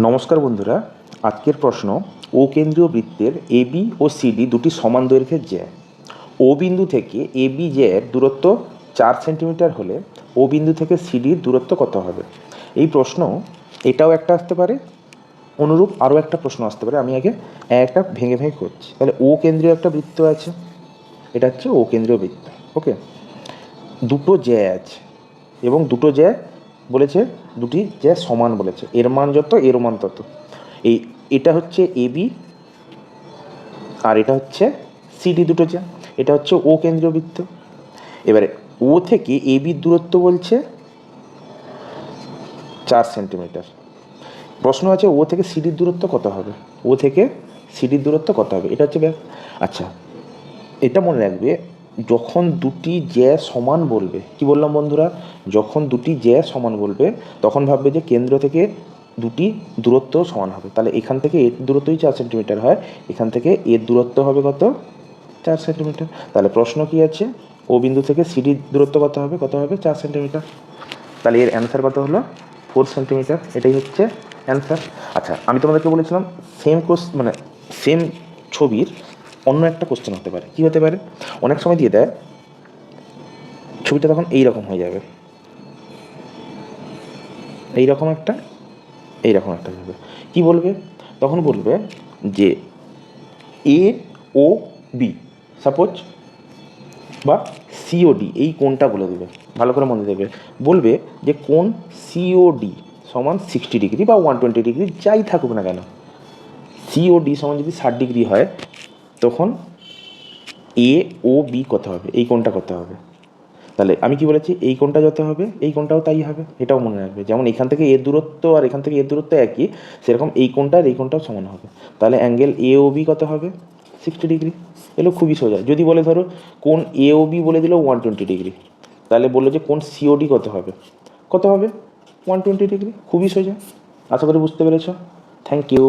নমস্কার বন্ধুরা, আজকের প্রশ্ন, ও কেন্দ্রীয় বৃত্তের এবি ও সিডি দুটি সমান দৈর্ঘ্যের জ্যা। ও বিন্দু থেকে এবি জ্যায়ের দূরত্ব চার সেন্টিমিটার হলে ও বিন্দু থেকে সিডির দূরত্ব কত হবে? এই প্রশ্ন, এটাও একটা আসতে পারে। অনুরূপ আরও একটা প্রশ্ন আসতে পারে। আমি আগে একটা ভেঙে ভেঙে করছি। তাহলে ও কেন্দ্রীয় একটা বৃত্ত আছে। এটা হচ্ছে ও কেন্দ্রীয় বৃত্ত। ওকে? দুটো জ্যা আছে এবং দুটো জ্যা বলেছে, দুটি জ্যা সমান বলেছে, এর মান যত, এর মান তত। এই, এটা হচ্ছে এবি আর এটা হচ্ছে সিডি দুটো জ্যা এটা হচ্ছে ও কেন্দ্রীয় বৃত্ত। এবারে ও থেকে এ এবির দূরত্ব বলছে চার সেন্টিমিটার। প্রশ্ন আছে ও থেকে সিডির দূরত্ব কত হবে? ও থেকে সিডির দূরত্ব কত হবে? এটা হচ্ছে ব্যাপ- আচ্ছা এটা মনে রাখবে যখন দুটি জ্যা সমান বলবে, কি বললাম বন্ধুরা? যখন দুটি জ্যা সমান বলবে, তখন ভাববে যে কেন্দ্র থেকে দুটি দূরত্ব সমান হবে। তাহলে এখান থেকে এর দূরত্বই চার সেন্টিমিটার হয়। এখান থেকে এর দূরত্ব হবে কত? চার সেন্টিমিটার। তাহলে প্রশ্ন কি আছে? ও বিন্দু থেকে সিডির দূরত্ব কত হবে? কত হবে? চার সেন্টিমিটার। তাহলে এর অ্যান্সার কত হলো? Four centimetre. এটাই হচ্ছে অ্যান্সার। আচ্ছা আমি তোমাদেরকে বলেছিলাম, সেম কোস মানে সেম ছবির অন্য একটা কোশ্চেন হতে পারে। কি হতে পারে? অনেক সময় দিয়ে দেয়, ছবিটা তখন এই রকম হয়ে যাবে। এই রকম একটা এই রকম একটা যাবে। কি বলবে? তখন বলবে যে এ ও বি সাপোজ বা সিওডি এই কোনটা বলে দেবে। ভালো করে মনে দেবে। বলবে যে কোন সিওডি সমান সিক্সটি ডিগ্রি বা ওয়ান টোয়েন্টি ডিগ্রি যাই থাকুক না কেন। সিওডি সমান যদি ষাট ডিগ্রি হয় তখন এ ও বি কত হবে। এই কোনটা কত হবে। তাহলে আমি কি বলেছি? এই কোনটা যত হবে, এই কোনটাও তাই হবে। এটাও মনে রাখবে। যেমন এখান থেকে এর দূরত্ব আর এখান থেকে এর দূরত্ব একই, সেরকম এই কোনটা আর এই কোনটাও সমান হবে। তাহলে অ্যাঙ্গেল এ ও বি কত হবে? সিক্সটি ডিগ্রি এগুলো খুবই সোজা। যদি বলে ধরো কোন এ ও বি বলে দিল ওয়ান টোয়েন্টি ডিগ্রি তাহলে বলল যে কোন সিওডি কত হবে? কত হবে? ওয়ান টোয়েন্টি ডিগ্রি খুবই সোজা। আশা করি বুঝতে পেরেছ। Thank you